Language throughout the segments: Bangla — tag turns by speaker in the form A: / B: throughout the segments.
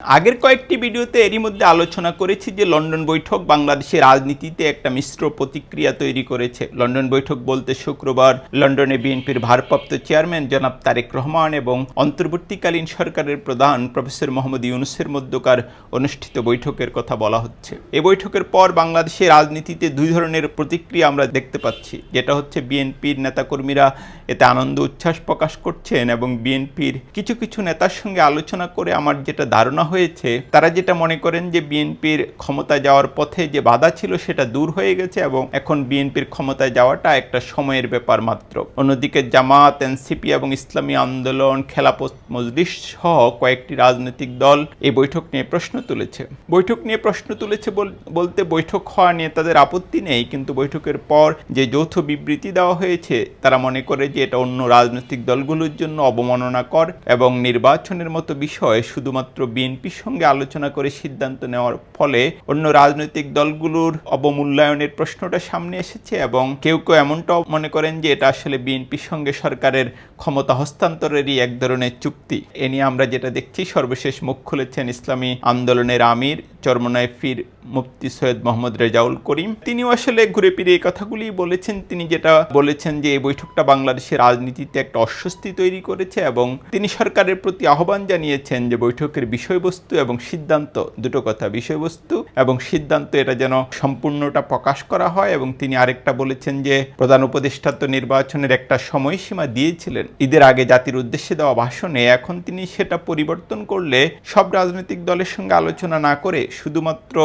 A: আগের কয়েকটি ভিডিওতে এরই মধ্যে আলোচনা করেছি যে লন্ডন বৈঠক বাংলাদেশের রাজনীতিতে একটা মিশ্র প্রতিক্রিয়া তৈরি করেছে। লন্ডন বৈঠক বলতে শুক্রবার লন্ডনে বিএনপির ভারপ্রাপ্ত চেয়ারম্যান জনাব তারেক রহমান এবং অন্তর্বর্তীকালীন সরকারের প্রধান প্রফেসর মোহাম্মদ ইউনুসের মধ্যকার অনুষ্ঠিত বৈঠকের কথা বলা হচ্ছে। এ বৈঠকের পর বাংলাদেশের রাজনীতিতে দুই ধরনের প্রতিক্রিয়া আমরা দেখতে পাচ্ছি। যেটা হচ্ছে বিএনপির নেতাকর্মীরা এতে আনন্দ উচ্ছ্বাস প্রকাশ করছেন এবং বিএনপির কিছু কিছু নেতার সঙ্গে আলোচনা করে আমার যেটা ধারণা হয়েছে, তারা যেটা মনে করেন যে বিএনপির ক্ষমতা যাওয়ার পথে যে বাধা ছিল সেটা দূর হয়ে গেছে এবং এখন বিএনপির ক্ষমতায় যাওয়াটা একটা সময়ের ব্যাপার মাত্র। অন্যদিকে জামাত, এনসিপি এবং ইসলামী আন্দোলন খেলাপথ মজলিস সহ কয়েকটি রাজনৈতিক দল এই বৈঠক নিয়ে প্রশ্ন তুলেছে। বৈঠক নিয়ে প্রশ্ন তুলেছে বল- বলতে বৈঠক হওয়া নিয়ে তাদের আপত্তি নেই, কিন্তু বৈঠকের পর যে যৌথ বিবৃতি দেওয়া হয়েছে, তারা মনে করে যে এটা অন্য রাজনৈতিক দলগুলোর জন্য অবমাননাকর এবং নির্বাচনের মতো বিষয়ে শুধুমাত্র বিএনপির সঙ্গে আলোচনা করে সিদ্ধান্ত নেওয়ার ফলে অন্য রাজনৈতিক দলগুলোর অবমূল্যায়নের প্রশ্নটা সামনে এসেছে এবং কেউ কেউ এমনটাও মনে করেন যে এটা আসলে বিএনপির সঙ্গে সরকারের ক্ষমতা হস্তান্তরেরই এক ধরনের চুক্তি। এ নিয়ে আমরা যেটা দেখছি, সর্বশেষ মুখ খুলেছেন ইসলামী আন্দোলনের আমির চরমনায় ফির মুফতি সৈয়দ মোহাম্মদ রেজাউল করিম। তিনিও আসলে ঘুরে ফিরে এই কথাগুলি বলেছেন। তিনি যেটা বলেছেন যে, এই বৈঠকটা বাংলাদেশের রাজনীতিতে একটা অস্বস্তি তৈরি করেছে এবং তিনি সরকারের প্রতি আহ্বান জানিয়েছেন যে, বৈঠকের বিষয়বস্তু এবং সিদ্ধান্ত, দুটো কথা, বিষয়বস্তু এবং সিদ্ধান্ত, এটা যেন সম্পূর্ণটা প্রকাশ করা হয় এবং তিনি আরেকটা বলেছেন যে, প্রধান উপদেষ্টা তো নির্বাচনের একটা সময়সীমা দিয়েছিলেন। ঈদের আগে জাতির উদ্দেশ্যে দেওয়া ভাষণে এখন তিনি সেটা পরিবর্তন করলে সব রাজনৈতিক দলের সঙ্গে আলোচনা না করে শুধুমাত্র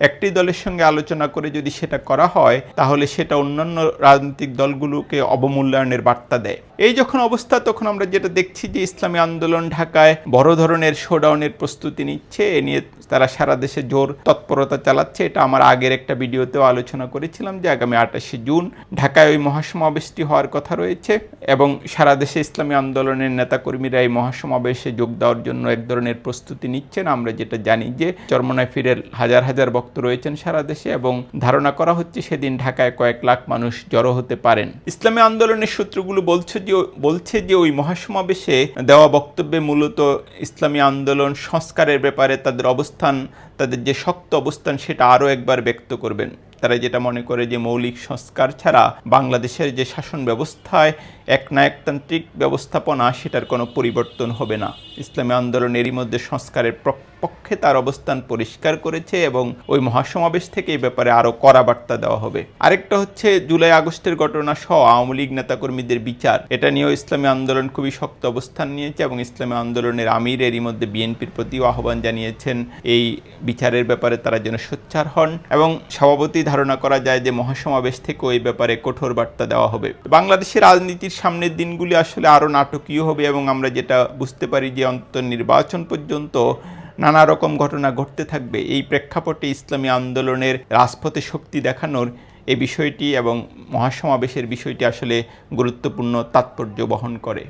A: একটি দলের সঙ্গে আলোচনা করে যদি সেটা করা হয়, তাহলে সেটা অন্যান্য রাজনৈতিক দলগুলোকে অবমূল্যায়নের বার্তা দেয়। এই যখন অবস্থা, তখন আমরা যেটা দেখছি যে ইসলামী আন্দোলন ঢাকায় বড় ধরনের শোডাউনের প্রস্তুতি নিচ্ছে। এ নিয়ে তারা সারা দেশে জোর তৎপরতা চালাচ্ছে। এটা আমার আগের একটা ভিডিওতেও আলোচনা করেছিলাম যে আগামী আঠাশে জুন ঢাকায় ওই মহাসমাবেশটি হওয়ার কথা রয়েছে এবং সারা দেশে ইসলামী আন্দোলনের নেতাকর্মীরা এই মহাসমাবেশে যোগ দেওয়ার জন্য এক ধরনের প্রস্তুতি নিচ্ছেন। আমরা যেটা জানি যে চরমনায় ফিরের হাজার হাজার ভক্ত রয়েছেন সারা দেশে এবং ধারণা করা হচ্ছে সেদিন ঢাকায় কয়েক লাখ মানুষ জড়ো হতে পারেন। ইসলামী আন্দোলনের সূত্রগুলো বলছে যে বলছে যে ওই মহাসমাবেশে দেওয়া বক্তব্যে মূলত ইসলামী আন্দোলন সংস্কারের ব্যাপারে তাদের অবস্থান, তাদের যে শক্ত অবস্থান সেটা আরও একবার ব্যক্ত করবেন। তারা যেটা মনে করে যে মৌলিক সংস্কার ছাড়া বাংলাদেশের যে শাসন ব্যবস্থায় এক নায়কতান্ত্রিক ব্যবস্থাপনা, সেটার কোনো পরিবর্তন হবে না। ইসলামী আন্দোলন এরই মধ্যে সংস্কারের পক্ষে তার অবস্থান পরিষ্কার করেছে এবং ওই মহাসমাবেশ থেকে এই ব্যাপারে আরও কড়া বার্তা দেওয়া হবে। আরেকটা হচ্ছে জুলাই আগস্টের ঘটনা সহ আওয়ামী লীগ নেতাকর্মীদের বিচার। এটা নিয়েও ইসলামী আন্দোলন খুবই শক্ত অবস্থান নিয়েছে এবং ইসলামী আন্দোলনের আমির এরই মধ্যে বিএনপির প্রতিও আহ্বান জানিয়েছেন, এই বিচারের ব্যাপারে তারা যেন সোচ্চার হন এবং স্বভাবতই ধারণা করা যায় যে মহাসমাবেশ থেকেও এই ব্যাপারে কঠোর বার্তা দেওয়া হবে। বাংলাদেশের রাজনীতির সামনের দিনগুলি আসলে আরও নাটকীয় হবে এবং আমরা যেটা বুঝতে পারি যে নির্বাচন পর্যন্ত নানা রকম ঘটনা ঘটতে থাকবে। এই প্রেক্ষাপটে ইসলামী আন্দোলনের রাজপথে শক্তি দেখানোর এই বিষয়টি এবং মহাসমাবেশের বিষয়টি আসলে গুরুত্বপূর্ণ তাৎপর্য বহন করে।